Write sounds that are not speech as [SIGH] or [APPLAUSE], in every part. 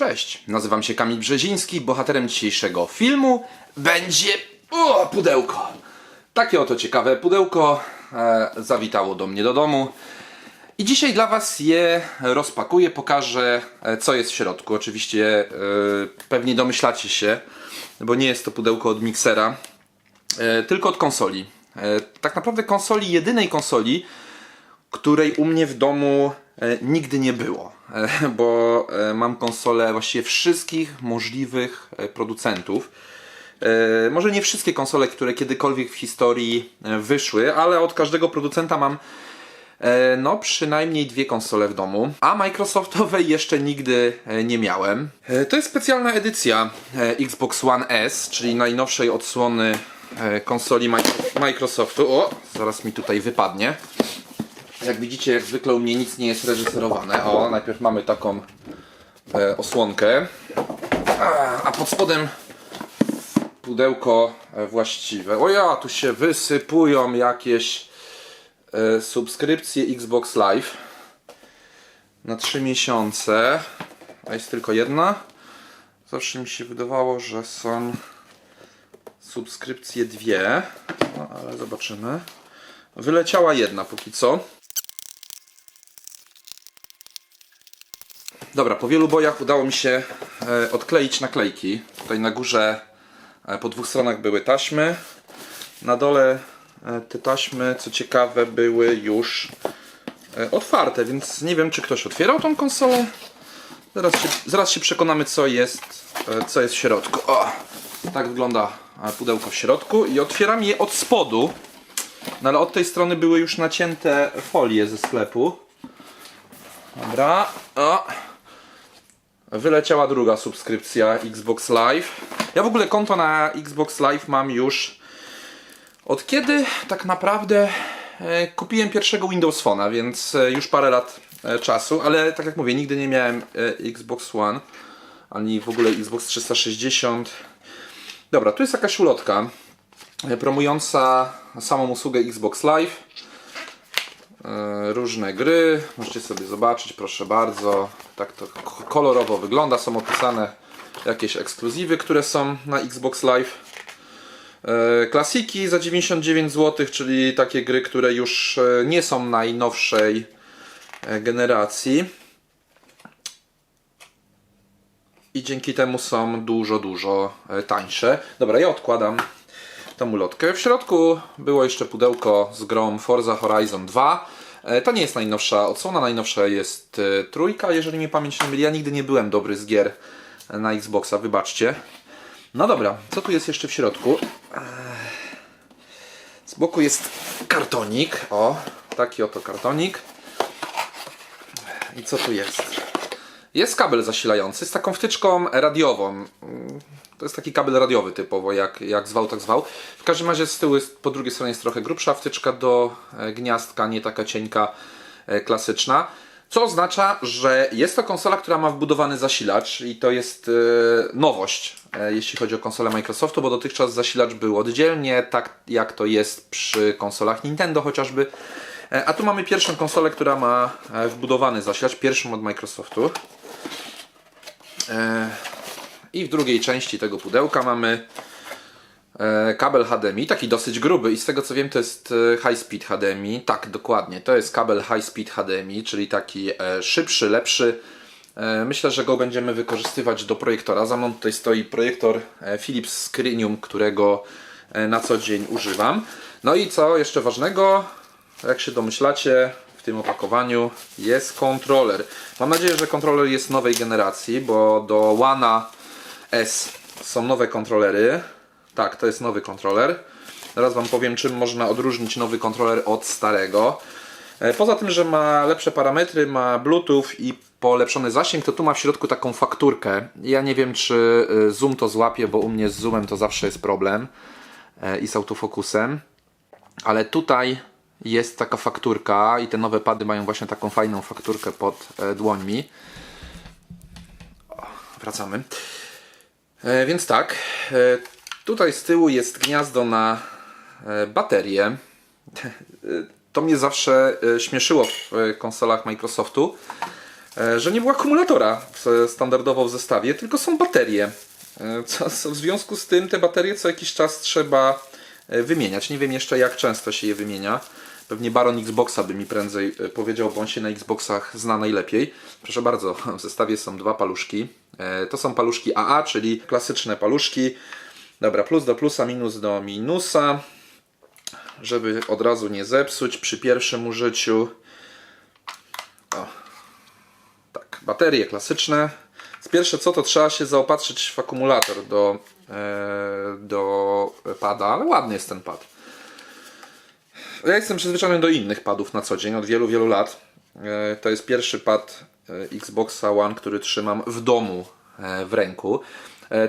Cześć, nazywam się Kamil Brzeziński. Bohaterem dzisiejszego filmu będzie o, pudełko. Takie oto ciekawe pudełko e, zawitało do mnie do domu. I dzisiaj dla Was je rozpakuję, pokażę e, co jest w środku. Oczywiście e, pewnie domyślacie się, bo nie jest to pudełko od miksera, e, tylko od konsoli. E, tak naprawdę konsoli, jedynej konsoli, której u mnie w domu e, nigdy nie było, [LAUGHS] bo e, mam konsole właściwie wszystkich możliwych e, producentów. E, może nie wszystkie konsole, które kiedykolwiek w historii wyszły, ale od każdego producenta mam no przynajmniej dwie konsole w domu, a Microsoftowej jeszcze nigdy nie miałem. To jest specjalna edycja Xbox One S, czyli najnowszej odsłony konsoli Mi- Microsoftu. O, zaraz mi tutaj wypadnie. Jak widzicie, jak zwykle u mnie nic nie jest reżyserowane. O, najpierw mamy taką e, osłonkę, a, a pod spodem pudełko e, właściwe. O ja, tu się wysypują jakieś e, subskrypcje Xbox Live na 3 miesiące. A jest tylko jedna. Zawsze mi się wydawało, że są subskrypcje dwie, no, ale zobaczymy. Wyleciała jedna póki co. Dobra, po wielu bojach udało mi się e, odkleić naklejki. Tutaj na górze e, po dwóch stronach były taśmy. Na dole e, te taśmy, co ciekawe, były już otwarte, więc nie wiem, czy ktoś otwierał tą konsolę. Zaraz się, zaraz się przekonamy, co jest, co jest w środku. O, tak wygląda pudełko w środku i otwieram je od spodu. No ale od tej strony były już nacięte folie ze sklepu. Dobra. O. Wyleciała druga subskrypcja Xbox Live. Ja w ogóle konto na Xbox Live mam już od kiedy tak naprawdę e, kupiłem pierwszego Windows Phone'a, więc e, już parę lat e, czasu, ale tak jak mówię, nigdy nie miałem Xbox One ani w ogóle Xbox 360. Dobra, tu jest jakaś ulotka promująca samą usługę Xbox Live. E, Różne gry, możecie sobie zobaczyć, proszę bardzo. Tak to kolorowo wygląda. Są opisane jakieś ekskluzywy, które są na Xbox Live. E, Klasiki za 99 zł, czyli takie gry, które już e, nie są najnowszej generacji. I dzięki temu są dużo, dużo tańsze. Dobra, ja odkładam tą ulotkę. W środku było jeszcze pudełko z grą Forza Horizon 2. E, To nie jest najnowsza odsłona, najnowsza jest e, trójka, jeżeli mi pamięć nie myli. Ja nigdy nie byłem dobry z gier e, na Xboxa, wybaczcie. No dobra, co tu jest jeszcze w środku? Z boku jest kartonik. O, taki oto kartonik. I co tu jest? Jest kabel zasilający z taką wtyczką radiową. Mm, To jest taki kabel radiowy typowo, jak, jak zwał, tak zwał. W każdym razie z tyłu, jest, po drugiej stronie jest trochę grubsza wtyczka do e, gniazdka, nie taka cienka, e, klasyczna. Co oznacza, że jest to konsola, która ma wbudowany zasilacz i to jest e, nowość, jeśli chodzi o konsolę Microsoftu, bo dotychczas zasilacz był oddzielnie, tak jak to jest przy konsolach Nintendo chociażby. A tu mamy pierwszą konsolę, która ma wbudowany zasilacz, pierwszą od Microsoftu. E, I w drugiej części tego pudełka mamy e, kabel HDMI, taki dosyć gruby i z tego co wiem to jest e, High Speed HDMI. Tak, dokładnie, to jest kabel High Speed HDMI, czyli taki szybszy, lepszy. Myślę, że go będziemy wykorzystywać do projektora. Za mną tutaj stoi projektor Philips Screenium, którego na co dzień używam. No i co jeszcze ważnego, jak się domyślacie, tym opakowaniu jest kontroler. Mam nadzieję, że kontroler jest nowej generacji, bo do One S są nowe kontrolery. Tak, to jest nowy kontroler. Zaraz Wam powiem, czym można odróżnić nowy kontroler od starego. E, Poza tym, że ma lepsze parametry, ma Bluetooth i polepszony zasięg, to tu ma w środku taką fakturkę. Ja nie wiem, czy e, zoom to złapie, bo u mnie z zoomem to zawsze jest problem e, i z autofokusem. Ale tutaj jest taka fakturka i te nowe pady mają właśnie taką fajną fakturkę pod e, dłońmi. O, wracamy. E, więc tak, e, tutaj z tyłu jest gniazdo na e, baterię. [LAUGHS] To mnie zawsze e, śmieszyło w e, konsolach Microsoftu, że nie było akumulatora w- standardowo w zestawie, tylko są baterie. W związku z tym te baterie co jakiś czas trzeba wymieniać. Nie wiem jeszcze jak często się je wymienia. Pewnie Baron Xboxa by mi prędzej e, powiedział, bo on się na Xboxach zna najlepiej. Proszę bardzo, [LAUGHS] w zestawie są dwa paluszki. E, To są paluszki AA, czyli klasyczne paluszki. Dobra, plus do plusa, minus do minusa. Żeby od razu nie zepsuć przy pierwszym użyciu. O. Tak, baterie klasyczne. Z pierwsze co, to trzeba się zaopatrzyć w akumulator do, e, do pada, ale ładny jest ten pad. Ja jestem przyzwyczajony do innych padów na co dzień od wielu, wielu lat. E, To jest pierwszy pad e, Xboxa One, który trzymam w domu e, w ręku.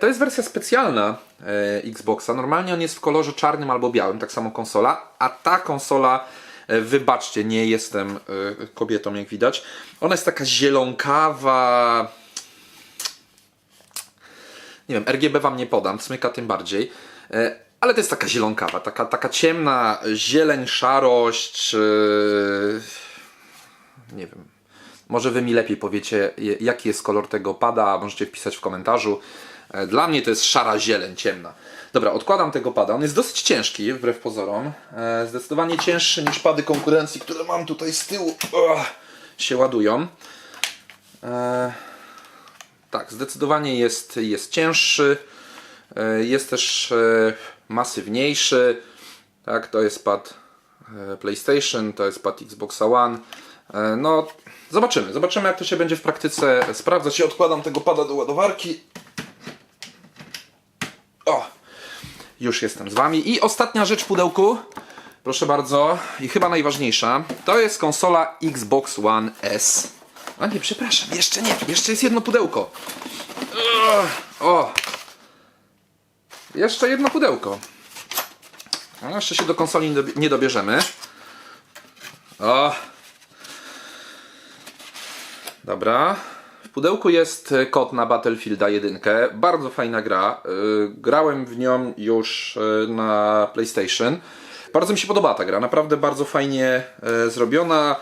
To jest wersja specjalna Xboxa. Normalnie on jest w kolorze czarnym albo białym, tak samo konsola, a ta konsola, wybaczcie, nie jestem kobietą jak widać. Ona jest taka zielonkawa, nie wiem, RGB wam nie podam, smyka tym bardziej. Ale to jest taka zielonkawa, taka, taka ciemna zieleń, szarość. e, Nie wiem. Może wy mi lepiej powiecie, jaki jest kolor tego pada, możecie wpisać w komentarzu. E, Dla mnie to jest szara zieleń, ciemna. Dobra, odkładam tego pada. On jest dosyć ciężki, wbrew pozorom. E, Zdecydowanie cięższy niż pady konkurencji, które mam tutaj z tyłu. Ugh, się ładują. E, tak, zdecydowanie jest, jest cięższy. Jest też masywniejszy. Tak, to jest pad e, PlayStation, to jest pad Xbox One. E, No, zobaczymy. Zobaczymy, jak to się będzie w praktyce sprawdzać. Ja odkładam tego pada do ładowarki. O! Już jestem z Wami. I ostatnia rzecz w pudełku. Proszę bardzo. I chyba najważniejsza. To jest konsola Xbox One S. A nie, przepraszam. Jeszcze nie. Jeszcze jest jedno pudełko. O! Jeszcze jedno pudełko. No, jeszcze się do konsoli nie dobie- nie dobierzemy. O! Dobra. W pudełku jest e, kod na Battlefielda 1. Bardzo fajna gra. Yy, Grałem w nią już e, na PlayStation. Bardzo mi się podoba ta gra. Naprawdę bardzo fajnie e, zrobiona.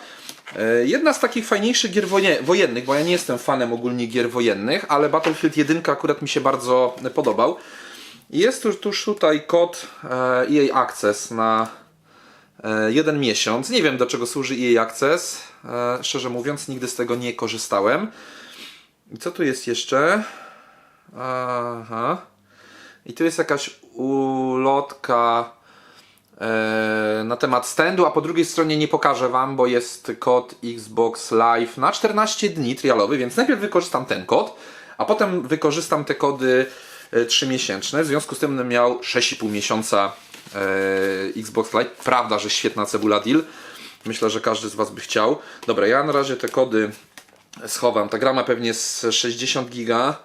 E, Jedna z takich fajniejszych gier woje- wojennych, bo ja nie jestem fanem ogólnie gier wojennych, ale Battlefield 1 akurat mi się bardzo e, podobał. Jest już tuż tutaj kod EA Access na e, jeden miesiąc. Nie wiem do czego służy EA Access. E, Szczerze mówiąc, nigdy z tego nie korzystałem. I co tu jest jeszcze? Aha. I tu jest jakaś ulotka e, na temat standu, a po drugiej stronie nie pokażę Wam, bo jest kod Xbox Live na 14 dni trialowy, więc najpierw wykorzystam ten kod, a potem wykorzystam te kody e, 3-miesięczne. W związku z tym miał 6,5 miesiąca e, Xbox Live. Prawda, że świetna cebula deal. Myślę, że każdy z Was by chciał. Dobra, ja na razie te kody schowam. Ta gra ma pewnie z 60 giga.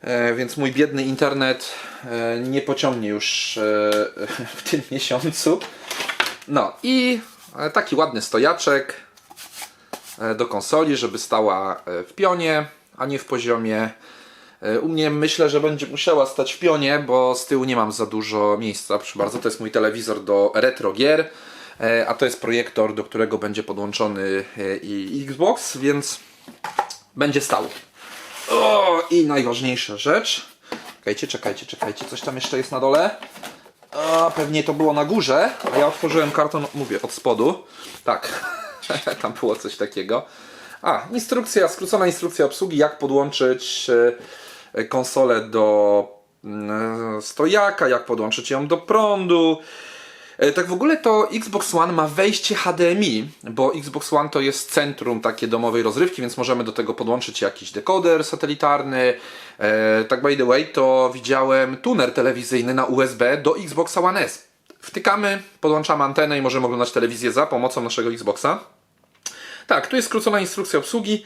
E, więc mój biedny internet nie pociągnie już [LAUGHS] w tym miesiącu. No i taki ładny stojaczek do konsoli, żeby stała w pionie, a nie w poziomie. U mnie myślę, że będzie musiała stać w pionie, bo z tyłu nie mam za dużo miejsca. Proszę bardzo, to jest mój telewizor do retro gier, e, a to jest projektor, do którego będzie podłączony e, i Xbox, więc będzie stał. O, i najważniejsza rzecz. Czekajcie, czekajcie, czekajcie. Coś tam jeszcze jest na dole. O, pewnie to było na górze, a ja otworzyłem karton, mówię, od spodu. Tak, [LAUGHS] tam było coś takiego. A, instrukcja, skrócona instrukcja obsługi, jak podłączyć e, konsolę do mm, stojaka, jak podłączyć ją do prądu. E, Tak w ogóle to Xbox One ma wejście HDMI, bo Xbox One to jest centrum takie domowej rozrywki, więc możemy do tego podłączyć jakiś dekoder satelitarny. E, tak by the way, to widziałem tuner telewizyjny na USB do Xboxa One S. Wtykamy, podłączamy antenę i możemy oglądać telewizję za pomocą naszego Xboxa. Tak, tu jest skrócona instrukcja obsługi.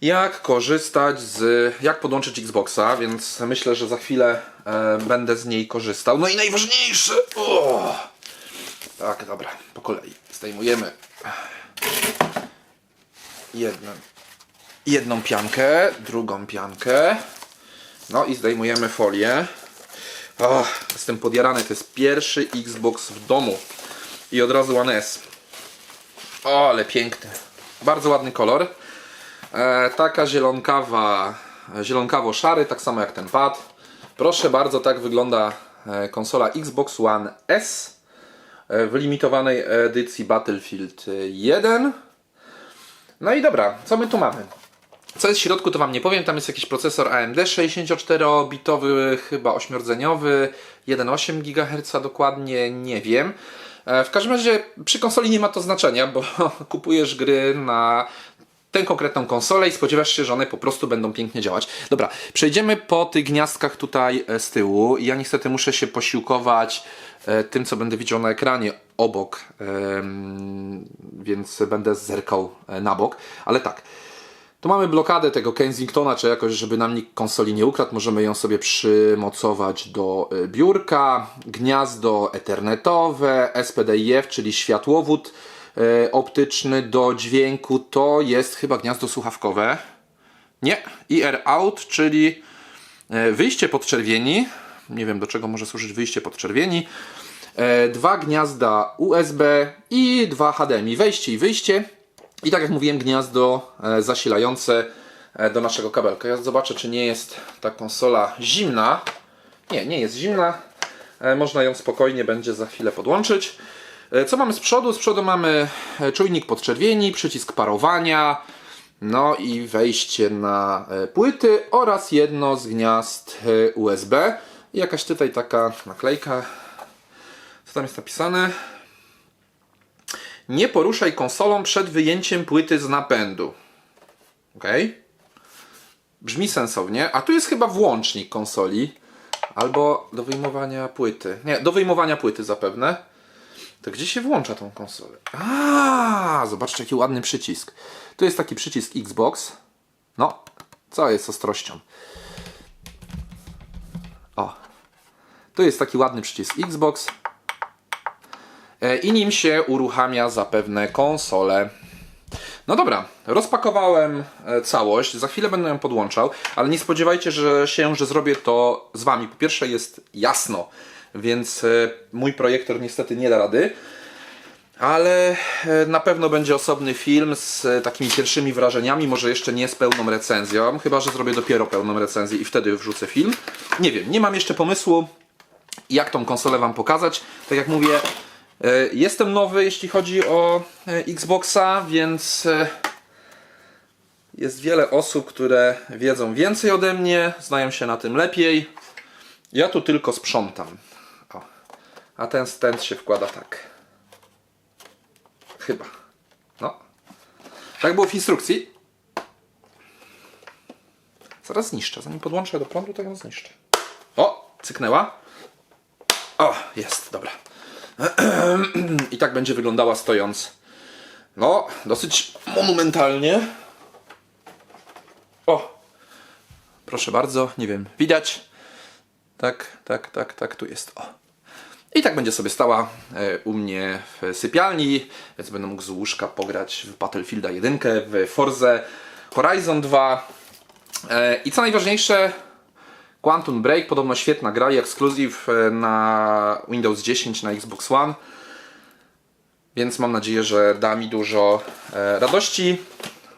Jak korzystać z. Jak podłączyć Xboxa, więc myślę, że za chwilę e, będę z niej korzystał. No i najważniejsze. O! Tak, dobra, po kolei. Zdejmujemy jedną, jedną piankę, drugą piankę. No i zdejmujemy folię. O, jestem podjarany, to jest pierwszy Xbox w domu. I od razu One S. O, ale piękny. Bardzo ładny kolor. E, taka zielonkawa, zielonkawo-szary, tak samo jak ten pad. Proszę bardzo, tak wygląda e, konsola Xbox One S e, w limitowanej edycji Battlefield 1. No i dobra, co my tu mamy? Co jest w środku, to Wam nie powiem. Tam jest jakiś procesor AMD 64-bitowy, chyba 8-rdzeniowy, 1,8 GHz dokładnie, nie wiem. W każdym razie przy konsoli nie ma to znaczenia, bo [LAUGHS] kupujesz gry na tę konkretną konsolę i spodziewasz się, że one po prostu będą pięknie działać. Dobra, przejdziemy po tych gniazdkach tutaj e, z tyłu. Ja niestety muszę się posiłkować e, tym, co będę widział na ekranie obok, więc będę zerkał e, na bok. Ale tak, tu mamy blokadę tego Kensingtona, czy jakoś, żeby nam nikt konsoli nie ukradł. Możemy ją sobie przymocować do biurka, gniazdo ethernetowe, SPDIF, czyli światłowód optyczny do dźwięku. To jest chyba gniazdo słuchawkowe. Nie, IR out, czyli y, wyjście podczerwieni. Nie wiem do czego może służyć wyjście podczerwieni. E, Dwa gniazda USB i dwa HDMI. Wejście i wyjście. I tak jak mówiłem, gniazdo e, zasilające e, do naszego kabelka. Ja zobaczę, czy nie jest ta konsola zimna. Nie, nie jest zimna. E, Można ją spokojnie będzie za chwilę podłączyć. E, Co mamy z przodu? Z przodu mamy e, czujnik podczerwieni, przycisk parowania, no i wejście na e, płyty oraz jedno z gniazd USB. Jakaś tutaj taka naklejka. Co tam jest napisane? Nie poruszaj konsolą przed wyjęciem płyty z napędu. Ok? Brzmi sensownie. A tu jest chyba włącznik konsoli. Albo do wyjmowania płyty. Nie, do wyjmowania płyty zapewne. To gdzie się włącza tą konsolę? A, zobaczcie jaki ładny przycisk. Tu jest taki przycisk Xbox. No, co jest ostrością? O. Tu jest taki ładny przycisk Xbox. E, i nim się uruchamia zapewne konsolę. No dobra, rozpakowałem e, całość, za chwilę będę ją podłączał, ale nie spodziewajcie się, że zrobię to z Wami. Po pierwsze jest jasno, więc e, mój projektor niestety nie da rady, ale e, na pewno będzie osobny film z e, takimi pierwszymi wrażeniami, może jeszcze nie z pełną recenzją, chyba że zrobię dopiero pełną recenzję i wtedy wrzucę film. Nie wiem, nie mam jeszcze pomysłu, jak tą konsolę Wam pokazać. Tak jak mówię, jestem nowy, jeśli chodzi o Xboxa, więc jest wiele osób, które wiedzą więcej ode mnie, znają się na tym lepiej. Ja tu tylko sprzątam. O. A ten stent się wkłada tak. Chyba. No. Tak było w instrukcji. Zaraz zniszczę. Zanim podłączę do prądu, to ją zniszczę. O, cyknęła. O, jest, dobra. [CLEARS THROAT] I tak będzie wyglądała stojąc. No, dosyć monumentalnie. O, proszę bardzo, nie wiem, widać? Tak, tak, tak, tak, tu jest. O. I tak będzie sobie stała e, u mnie w sypialni, więc będę mógł z łóżka pograć w Battlefielda 1, w Forze Horizon 2. E, I co najważniejsze, Quantum Break, podobno świetna gra ekskluzyw e, na Windows 10 na Xbox One. Więc mam nadzieję, że da mi dużo radości.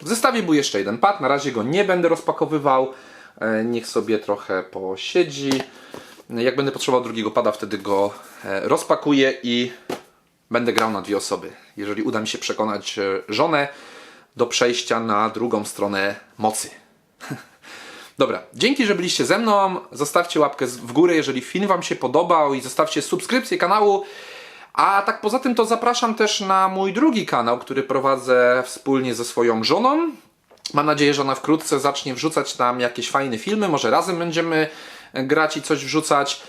W zestawie był jeszcze jeden pad, na razie go nie będę rozpakowywał. E, niech sobie trochę posiedzi. Jak będę potrzebował drugiego pada, wtedy go e, rozpakuję i będę grał na dwie osoby. Jeżeli uda mi się przekonać e, żonę do przejścia na drugą stronę mocy. [LAUGHS] Dobra, dzięki, że byliście ze mną. Zostawcie łapkę w górę, jeżeli film Wam się podobał i zostawcie subskrypcję kanału. A tak poza tym to zapraszam też na mój drugi kanał, który prowadzę wspólnie ze swoją żoną. Mam nadzieję, że ona wkrótce zacznie wrzucać tam jakieś fajne filmy. Może razem będziemy grać i coś wrzucać.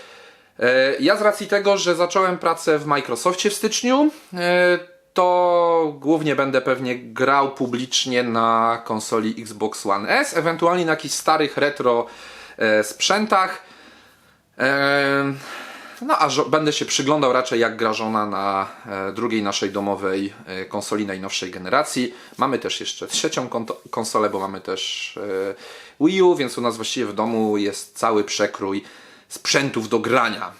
E, Ja z racji tego, że zacząłem pracę w Microsoftie w styczniu, e, to głównie będę pewnie grał publicznie na konsoli Xbox One S, ewentualnie na jakichś starych retro e, sprzętach. No a będę się przyglądał raczej jak gra żona na e, drugiej naszej domowej e, konsoli najnowszej generacji. Mamy też jeszcze trzecią konsolę, bo mamy też e, Wii U, więc u nas właściwie w domu jest cały przekrój sprzętów do grania.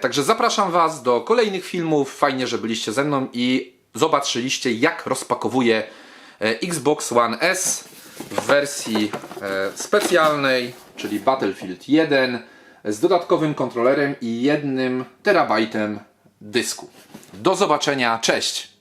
Także zapraszam Was do kolejnych filmów. Fajnie, że byliście ze mną i zobaczyliście jak rozpakowuję Xbox One S. w wersji specjalnej, czyli Battlefield 1 z dodatkowym kontrolerem i jednym terabajtem dysku. Do zobaczenia, cześć!